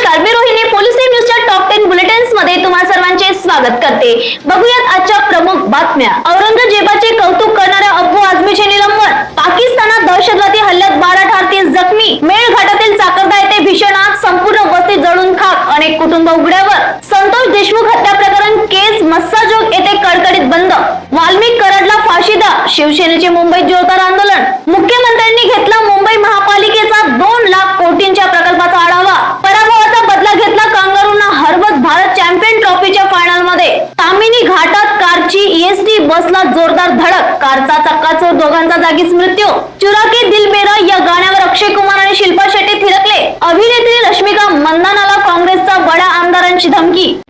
नमस्कार मी रोहिणी. पोलीस न्यूजच्या टॉप टेन बुलेटिन्समध्ये तुम्हा सर्वांचे स्वागत करते. बघूयात आजच्या प्रमुख बातम्या. औरंगजेबाचे कौतुक करणाऱ्या अब्बू आझमीचे निलंबन. पाकिस्तानात दहशतवादी हल्ल्यात बारा ठार तीस जखमी मेळघाटातील चाकरदा येथे भीषण आग संपूर्ण वस्ती जळून खाक. अनेक कुटुंब उघड्यावर. संतोष देशमुख हत्या प्रकरण केस मस्साजोग येथे कडकडीत बंद. वाल्मिक कराडला फाशी द्या. शिवसेनेचे मुंबईत जोरदार आंदोलन. मुख्य बसला जोरदार धडक. कारचा चक्काचोर दोघांचा जागीच मृत्यू. चुराके दिल मेरा या गाण्यावर अक्षय कुमार आणि शिल्पा शेट्टी थिरकले. अभिनेत्री रश्मिका मंदानाला काँग्रेसचा बड्या आमदारांची धमकी.